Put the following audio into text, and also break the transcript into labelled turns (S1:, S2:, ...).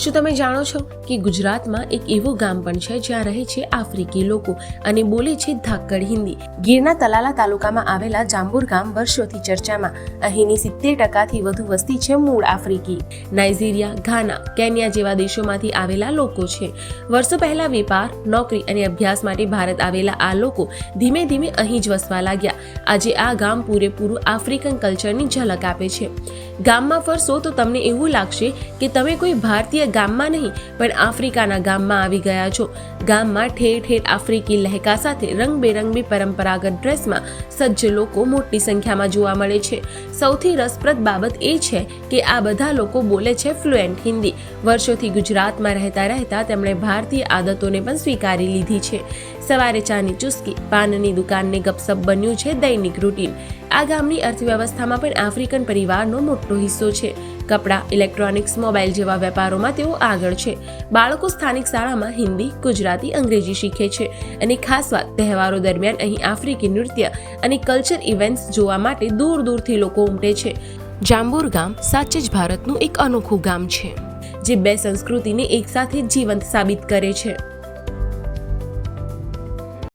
S1: શું તમે જાણો છો કે ગુજરાતમાં એક એવું ગામ પણ છે જ્યાં રહે છે આફ્રિકી લોકો અને બોલે છે ધાકડ હિન્દી? ગીરના તલાલા તાલુકામાં આવેલા જાંબુર ગામ વર્ષોથી ચર્ચામાં. અહીંની સિત્તેર ટકાથી વધુ વસ્તી છે મૂળ આફ્રિકી. નાઇજીરિયા, ઘાના, કેન્યા જેવા દેશોમાંથી આવેલા લોકો છે. વર્ષો પહેલા વેપાર, નોકરી અને અભ્યાસ માટે ભારત આવેલા આ લોકો ધીમે ધીમે અહીં જ વસવા લાગ્યા. આજે આ ગામ પૂરેપૂરું આફ્રિકન કલ્ચરની ઝલક આપે છે. ગામમાં ફરશો તો તમને એવું લાગશે કે તમે કોઈ ભારતીય ગામમાં નહીં, પણ આફ્રિકાના ગામમાં આવી ગયા છો. ગામમાં ઠેર ઠેર આફ્રિકી લહેકા સાથે રંગબેરંગી પરંપરાગત ડ્રેસમાં સજ્જ લોકો મોટી સંખ્યામાં જોવા મળે છે. સૌથી રસપ્રદ બાબત એ છે કે આ બધા લોકો બોલે છે ફ્લુએન્ટ હિન્દી. વર્ષોથી ગુજરાતમાં રહેતા રહેતા તેમણે ભારતીય આદતોને પણ સ્વીકારી લીધી છે. સવારે ચાની ચુસ્કી, પાનની દુકાનને ગપસપ બન્યું છે દૈનિક રૂટીન. આ ગામની અર્થવ્યવસ્થામાં પણ આફ્રિકન પરિવારનો મોટો હિસ્સો છે. કપડાં, ઇલેક્ટ્રોનિક્સ, મોબાઈલ જેવા વેપારોમાં તેઓ આગળ છે. બાળકો સ્થાનિક શાળામાં હિન્દી, ગુજરાતી, અંગ્રેજી શીખે છે અને ખાસ વાત, તહેવારો દરમિયાન અહીં આફ્રિકી નૃત્ય અને કલ્ચર ઇવેન્ટ્સ જોવા માટે દૂર દૂરથી લોકો ઉમટે છે. જાંબુર ગામ, સાચે જ ભારતનું એક અનોખું ગામ છે, જે બે સંસ્કૃતિને એકસાથે જીવંત સાબિત કરે છે.